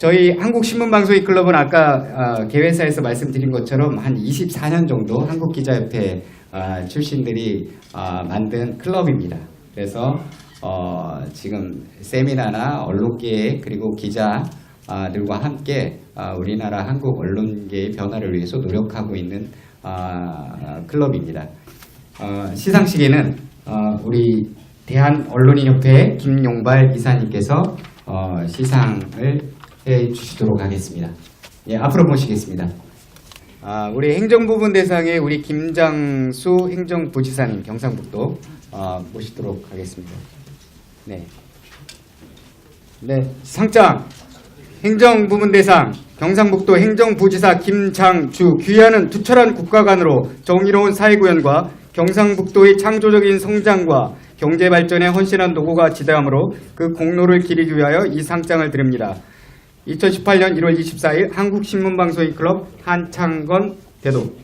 저희 한국신문방송인 클럽은 아까 어, 개회사에서 말씀드린 것처럼 한 24년 정도 한국기자협회 어, 출신들이 어, 만든 클럽입니다. 그래서 어, 지금 세미나나 언론계 그리고 기자들과 함께 어, 우리나라 한국 언론계의 변화를 위해서 노력하고 있는 어, 클럽입니다. 어, 시상식에는 어, 우리 대한언론인협회 김용발 이사님께서 어, 시상을 해 주시도록 하겠습니다. 예, 앞으로 모시겠습니다. 아, 우리 행정부분 대상의 우리 김장수 행정부지사님 경상북도 어, 모시도록 하겠습니다. 네. 네, 상장 행정부문 대상 경상북도 행정부지사 김장주 귀하는 투철한 국가관으로 정의로운 사회구현과 경상북도의 창조적인 성장과 경제발전에 헌신한 노고가 지대하므로 그 공로를 기리기 위하여 이 상장을 드립니다. 2018년 1월 24일 한국신문방송인 클럽 한창건 대도